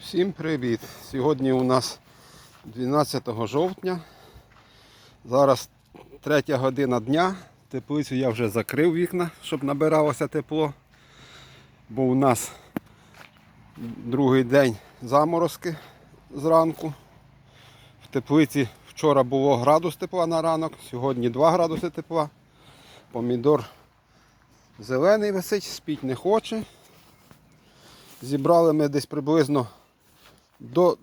Всім привіт! Сьогодні у нас 12 жовтня. Зараз 3 година дня. Теплицю я вже закрив вікна, щоб набиралося тепло. Бо у нас другий день заморозки зранку. В теплиці вчора було градус тепла на ранок, сьогодні 2 градуси тепла. Помідор зелений висить, спіть не хоче. Зібрали ми десь приблизно до,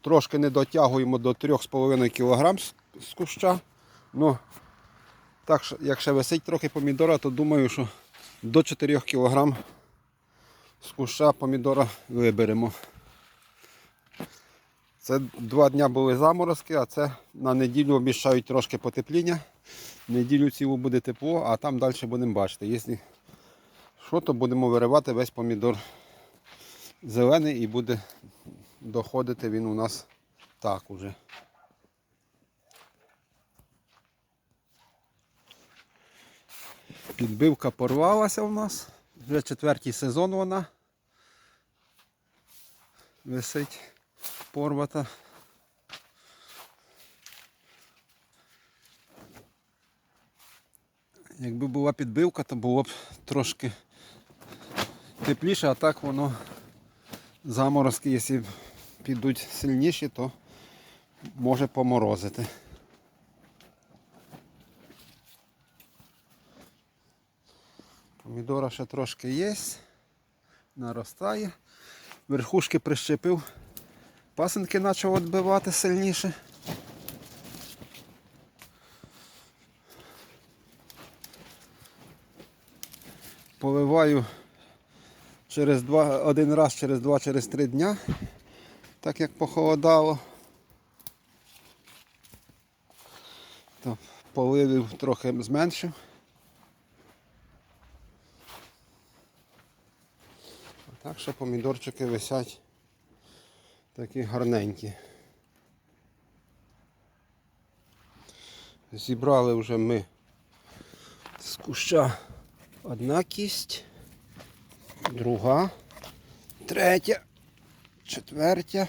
трошки не дотягуємо до 3,5 кг з, куща. Ну, так, якщо висить трохи помідора, то думаю, що до 4 кг з куща помідора виберемо. Це два дня були заморозки, а це на неділю обіцяють трошки потепління. Неділю цілу буде тепло, а там далі будемо бачити. Якщо що, то будемо виривати весь помідор зелений і буде доходити він у нас так уже. Підбивка порвалася у нас. Вже четвертий сезон вона висить порвата. Якби була підбивка, то було б трошки тепліше, а так воно заморозки, якщо підуть сильніші, то може поморозити. Помідора ще трошки є, наростає. Верхушки прищепив, пасенки почав відбивати сильніше. Поливаю через два, один раз через два, через три дня, так як похолодало. То поливів трохи зменшив. А Так що помідорчики висять такі гарненькі. Зібрали вже ми з куща одна кість друга, третя, четвертя,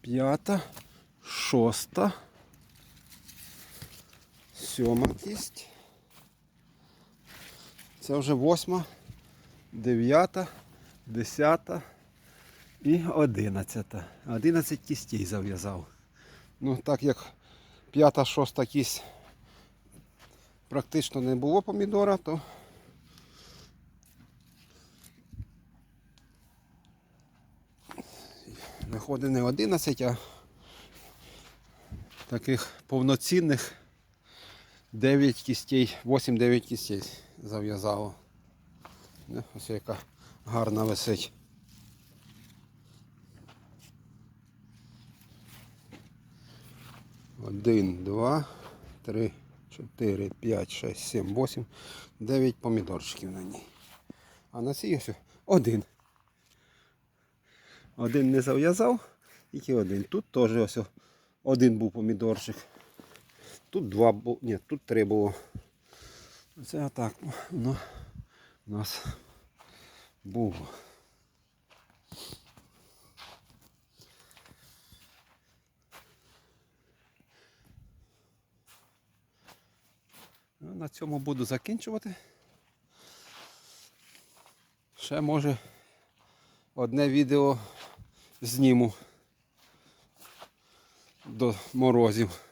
п'ята, шоста, сьома кість. Це вже восьма, дев'ята, десята і одинадцята. Одинадцять кістей зав'язав. Ну, так як п'ята, шоста кість практично не було помідора, то Виходить не 11, а таких повноцінних 9 кістей, 8-9 кістей зав'язало. Ну, Ось яка гарна висить. Один, два, три, чотири, п'ять, шесть, сім, восім, дев'ять помідорчиків на ній. А на цій ось один. Один не зав'язав, тільки один. Тут теж ось один був помідорчик. Тут два було, ні, тут три було. Це отак воно у нас було. Ну, На цьому буду закінчувати. Ще може одне відео зніму до морозів.